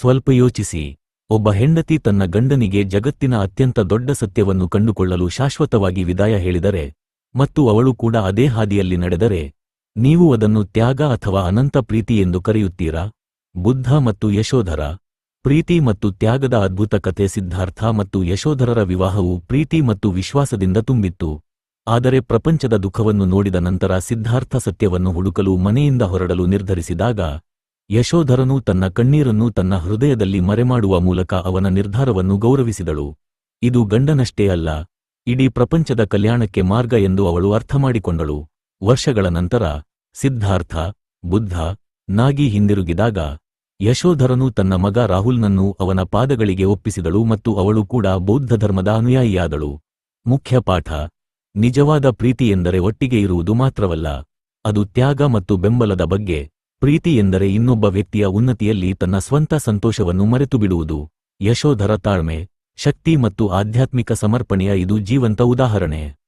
ಸ್ವಲ್ಪ ಯೋಚಿಸಿ. ಒಬ್ಬ ಹೆಂಡತಿ ತನ್ನ ಗಂಡನಿಗೆ ಜಗತ್ತಿನ ಅತ್ಯಂತ ದೊಡ್ಡ ಸತ್ಯವನ್ನು ಕಂಡುಕೊಳ್ಳಲು ಶಾಶ್ವತವಾಗಿ ವಿದಾಯ ಹೇಳಿದರೆ, ಮತ್ತು ಅವಳು ಕೂಡ ಅದೇ ಹಾದಿಯಲ್ಲಿ ನಡೆದರೆ, ನೀವು ಅದನ್ನು ತ್ಯಾಗ ಅಥವಾ ಅನಂತ ಪ್ರೀತಿ ಎಂದು ಕರೆಯುತ್ತೀರಾ? ಬುದ್ಧ ಮತ್ತು ಯಶೋಧರ. ಪ್ರೀತಿ ಮತ್ತು ತ್ಯಾಗದ ಅದ್ಭುತ ಕಥೆ ಸಿದ್ಧಾರ್ಥ ಮತ್ತು ಯಶೋಧರರ ವಿವಾಹವು ಪ್ರೀತಿ ಮತ್ತು ವಿಶ್ವಾಸದಿಂದ ತುಂಬಿತ್ತು. ಆದರೆ ಪ್ರಪಂಚದ ದುಃಖವನ್ನು ನೋಡಿದ ನಂತರ ಸಿದ್ಧಾರ್ಥ ಸತ್ಯವನ್ನು ಹುಡುಕಲು ಮನೆಯಿಂದ ಹೊರಡಲು ನಿರ್ಧರಿಸಿದಾಗ ಯಶೋಧರನು ತನ್ನ ಕಣ್ಣೀರನ್ನು ತನ್ನ ಹೃದಯದಲ್ಲಿ ಮರೆಮಾಡುವ ಮೂಲಕ ಅವನ ನಿರ್ಧಾರವನ್ನು ಗೌರವಿಸಿದಳು. ಇದು ಗಂಡನಷ್ಟೇ ಅಲ್ಲ, ಇಡೀ ಪ್ರಪಂಚದ ಕಲ್ಯಾಣಕ್ಕೆ ಮಾರ್ಗ ಎಂದು ಅವಳು ಅರ್ಥಮಾಡಿಕೊಂಡಳು. ವರ್ಷಗಳ ನಂತರ, ಸಿದ್ಧಾರ್ಥ, ಬುದ್ಧ, ನಾಗಿ ಹಿಂದಿರುಗಿದಾಗ, ಯಶೋಧರನು ತನ್ನ ಮಗ ರಾಹುಲ್ನನ್ನು ಅವನ ಪಾದಗಳಿಗೆ ಒಪ್ಪಿಸಿದಳು ಮತ್ತು ಅವಳು ಕೂಡ ಬೌದ್ಧ ಧರ್ಮದ ಅನುಯಾಯಿಯಾದಳು. ಮುಖ್ಯ ಪಾಠ, ನಿಜವಾದ ಪ್ರೀತಿ ಎಂದರೆ ಒಟ್ಟಿಗೆ ಇರುವುದು ಮಾತ್ರವಲ್ಲ, ಅದು ತ್ಯಾಗ ಮತ್ತು ಬೆಂಬಲದ ಬಗ್ಗೆ. ಪ್ರೀತಿ ಎಂದರೆ ಇನ್ನೊಬ್ಬ ವ್ಯಕ್ತಿಯ ಉನ್ನತಿಯಲ್ಲಿ ತನ್ನ ಸ್ವಂತ ಸಂತೋಷವನ್ನು ಮರೆತುಬಿಡುವುದು. ಯಶೋಧರ ತಾಳ್ಮೆ, ಶಕ್ತಿ ಮತ್ತು ಆಧ್ಯಾತ್ಮಿಕ ಸಮರ್ಪಣೆಯ ಇದು ಜೀವಂತ ಉದಾಹರಣೆ.